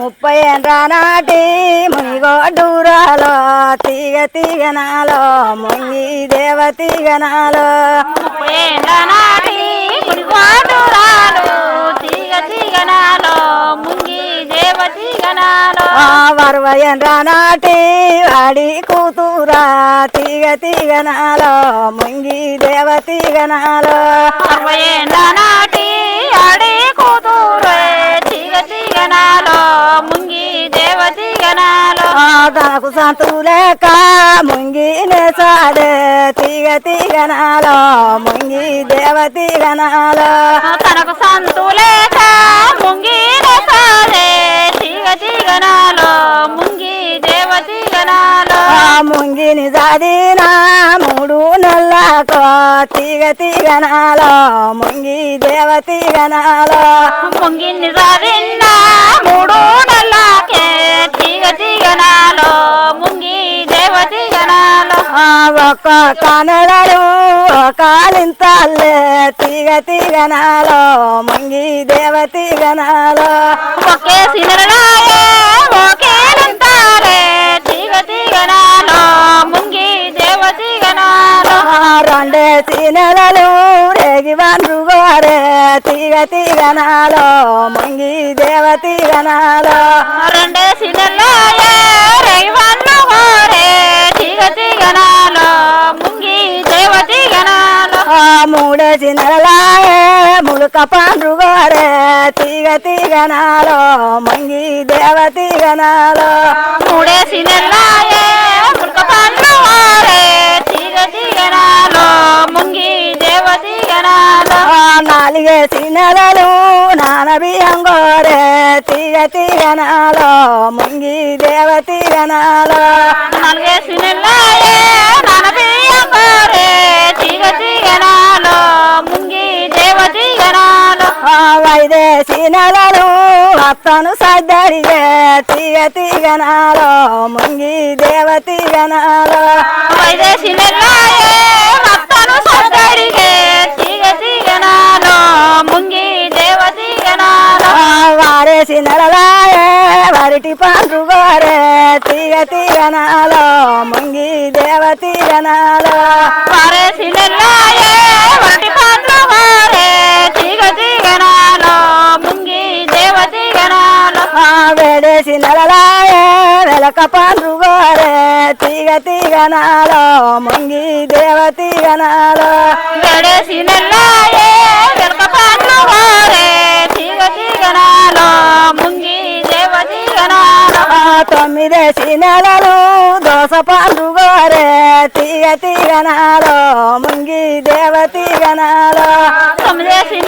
ముప్పై నాటి మునిగోడూరాలో తీగ తీగనాలో ముంగి దేవ తీగనాలో. ఏండ్ల నాటి పుడిగోడురాలు తీగ తీగనాలో ముంగి దేవ తీగనాలో. వరవ ఏండ్ర నాటి వాడి కూతురా తీగ తీగనాలో ముంగి దేవ తీగనాలో. అరవై ఏండ్ల నాటి తీగనాలో తనకు సంతులేక ముంగి నేసాడే తీగ తీగనాలో ముంగి దేవ తీగనాలో. తనకు సంతులేక ముంగి సాదే తీగ తీగనాలో ముంగి దేవ తీగనాలో. ముంగిని జాదిన మూడు నెల్లకు తీగ తీగనాలో ముంగి దేవ తీగనాలో. ముంగిన్ని సారిన్న మూడు తీగ తీగనాలో ముంగి దేవ తీగనాలో ఆ ఒక్క కనడలు కాలింతల్లే తీగ తీగనాలో ముంగి దేవ తీగనాలో ఒకే సినరలాయే ఒకే లింతాలే తీగ తీగనాలో ముంగి దేవ తీగనాలో ఆ రెండే నెలలు రేగి వండ్రుగోరే తీగ తీగనాలో ముంగి దేవ తీగనాలో రెండే సినరలాయే రైవన్ను గోరే తీగ తీగనాలో ముంగి దేవ తీగనాలో ఆ మూడేసి నెలలాయే ములుక పండ్రుగోరే తీగ తీగనాలో ముంగి దేవ తీగనాలో మూడేసి నెల్లాయే నాలుగేసి నెలలు ముంగి నాలుగేసి నానబియ్యం గోరే తీగ తీగనాలో ముంగి దేవ తీగనాలో ఆ వైదేశీ నెలలు అత్తను సద్దడిగే తీగ తీగనాలో ముంగి దేవ తీగనాలో వైదేశి నెల్లాయే వరిటి పండ్రు గోరే తీగ తీగనాలో ముంగి దేవ తీగనాలో వారేసి నెల్లాయే వరటి పండ్లు వారే తీగ తీగనాలో ముంగి దేవ తీగనాలో వేడేసి నెలలాయే వెలక పండ్రు గోరే తీగ తీగనాలో తొమ్మిదేసి నెలలు దోస పండు గోరే తీగ తీగనాలో ముంగి దేవ తీగనాలో తొమ్మిదేసి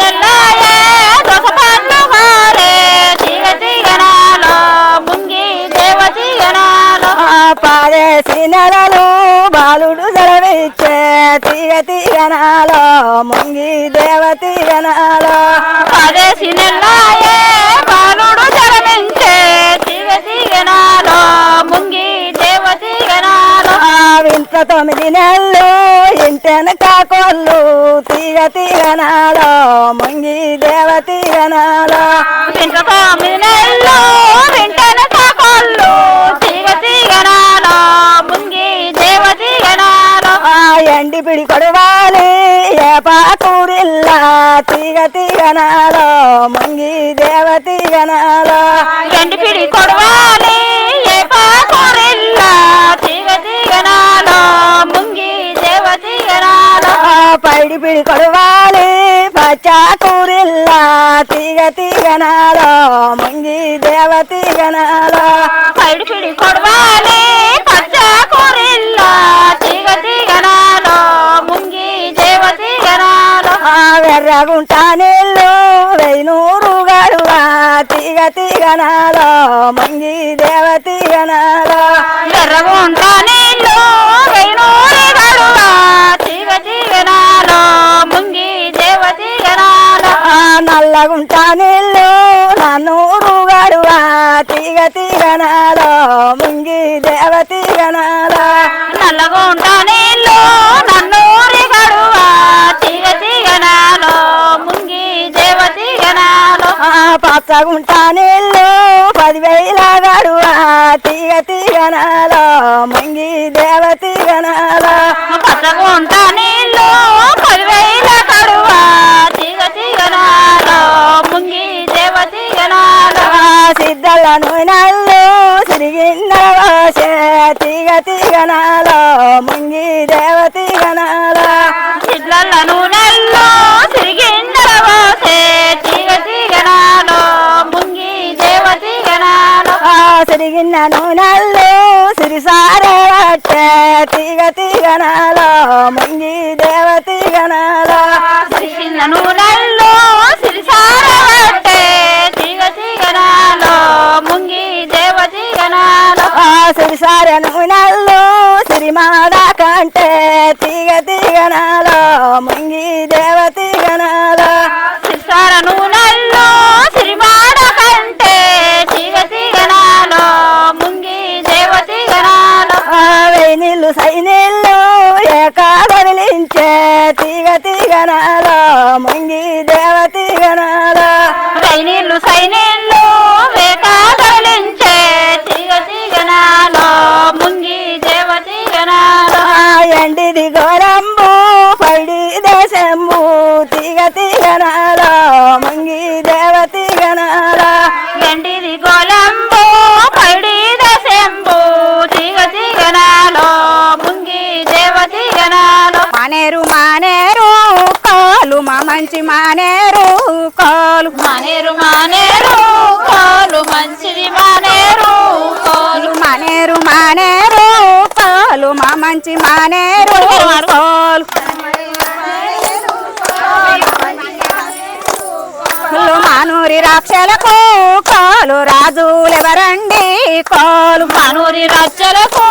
వారే తీగ తీగనాలో ముంగి దేవ తీగనాలో పాదేసి నెలలు బాలుడు జలవిచ్చే తీగ తీగనాలో ముంగి దేవ తీగనాలో పదేసి నెల్లాయే తొమ్మిది నెలలు ఇంటెన కాకొల్లు తీగ తీగనాలో ముంగి దేవ తీగనాలో తొమ్మిది నెలలు వింటన కాకొల్లు తీగ తీగనాలో ముంగి దేవ తీగనాలో ఎండి పిడి కొడవాలి ఏ పాకూరిల్లా తీగ తీగనాలో ముంగి దేవ తీగనాలో పిడిపిడి కొడవాలి. పచ్చాకూరిల్లా తీగ తీగనాలో ముంగి దేవ తీగనాలో. పిడిపిడి కొడవాలి పచ్చ కూరిల్లా తీగ తీగనాలో ముంగి దేవ తీగనాలో. వెర్రగుంటా నీళ్ళు వెయ్యూరు గడువా తీగ తీగనాలో ముంగి దేవ తీగనాలో. ఎర్రగుంట తీగనాలో ఆ నల్లగుంట నీళ్ళు నన్నూరు గడువా తీగ తీగనాలో ముంగి దేవ తీగనాలో. నల్లగుంట నీళ్ళు నన్నూరి గడువా తీగ తీగనాలో ముంగి దేవ తీగనాలో. ఆ పచ్చగుంట నీళ్ళు పదివేల గడువా తీగ తీగనాలో ముంగి దేవ తీగనాలో. తీగనాలో ఆ సిరిగిన్న నూనెల్లో సిరిసారే పట్టే తీగ తీగనాలో ముంగి దేవ తీగనాలో సిరిసిన నూనెల్లో సిరిసార పట్టే తీగ తీగనాలో ముంగి దేవ తీగనాలో ఆ సిరిసారే నూనెల్లో సిరిమాడ కంటే తీగ తీగనాలో ముంగి దేవ తీగనాలో సిరిసార నూనెల్లో సైనీళ్ళు ఏకాదలించే తీగ తీగనాలో ముంగి దేవ తీగనాలో. సైనీళ్ళు సైనీళ్ళు వేకాదలించే తీగ తీగనాలో ముంగి దేవ తీగనాలో. ఎండిది గోరంబు పడి దేశంబు తీగ తీగనాలో. మంచి మానేరు కాలు. మానేరు మానేరు కాలు మంచిది మానేరు కాలు. మానేరు మానేరు కాలు మా మంచి మానేరు కాలు. మానూరి రాక్షలకు కాలు రాజులెవరండి కాలు. మనూరి రచ్చలకు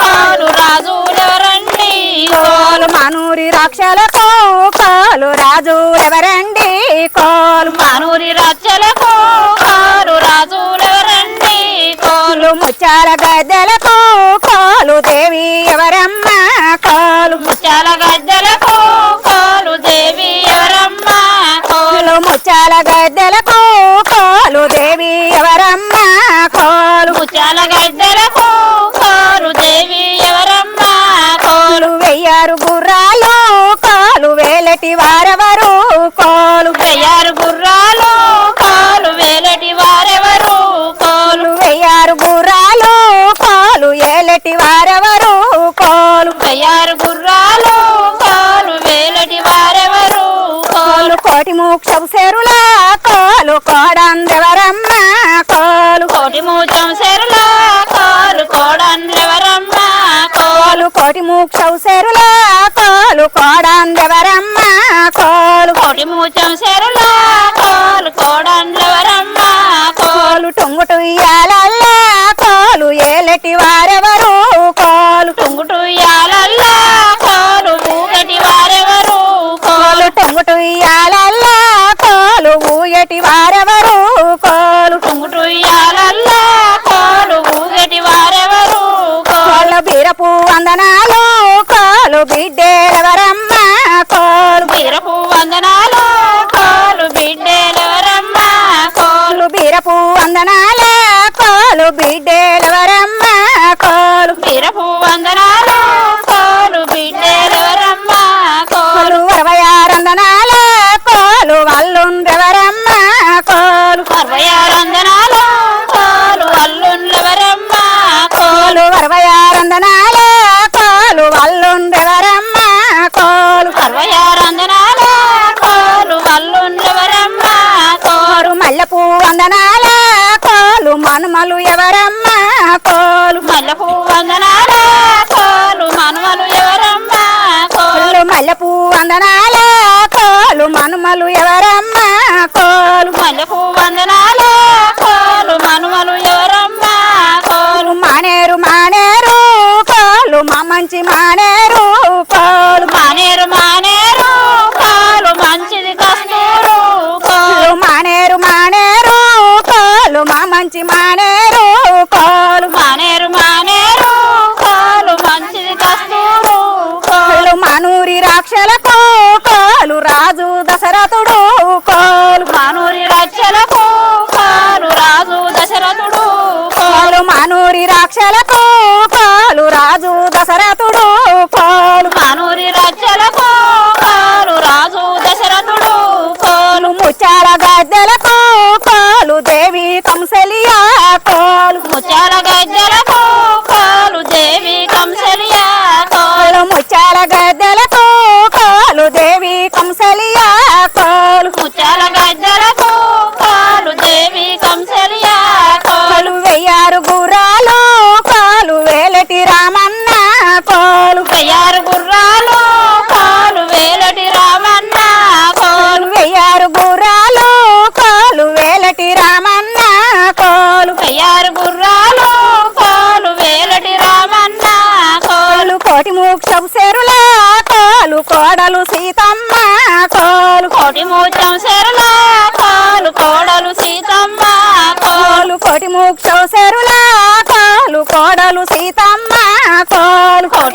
కాలు రాజులెవరండి కాలు. మానూరి రాక్షలకు ముత్యాల ముచ్చాల గద్దెలకు కాలు దేవి ఎవరమ్మ? కోలు ముత్యాల గద్దెలకు కోలు దేవి ఎవరమ్మ? కోలు ముత్యాల ముచ్చాల గద్దెలకు కాలు దేవి ఎవరమ్మ? కోలు ముత్యాల గద్దెలకు కోలు దేవి ఎవరమ్మ? కోలు వెయ్యారు గుర్రాలు కాలు వేలటివా? కోటి మోక్షపు సెరుల కాలు కోడందెవరమ్మ కాలు కోటి మూచం సెరుల కాలు కోడన్లెవరమ్మ కాలు కాలు కాలు మనుమలు ఎవరమ్మ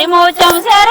水墨江山。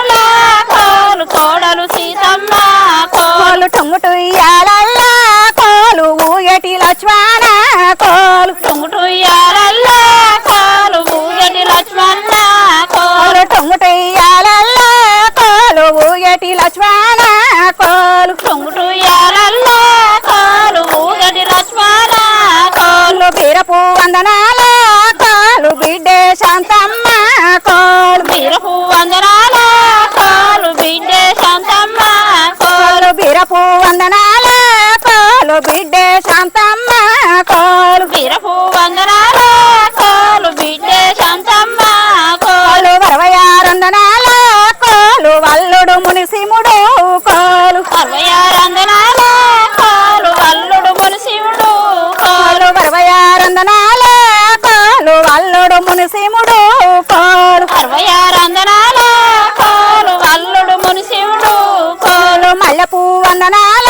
మల్లెపూ వందనాల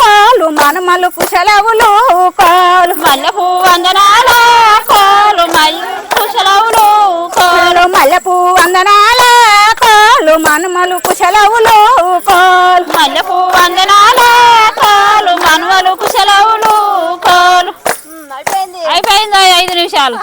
కోలు మనుమలు కుశలవులు కోలు. మల్లెపూ వందనాల కోలు కుశలవులు కోలు. మల్లెపూ వందనాల కోలు మనుమలు కుశలవులు కోలు. మల్లెపూ వందనాల కోలు మనుమలు కుశలవులు కోలు. అయిపోయింది ఐదు నిమిషాలు.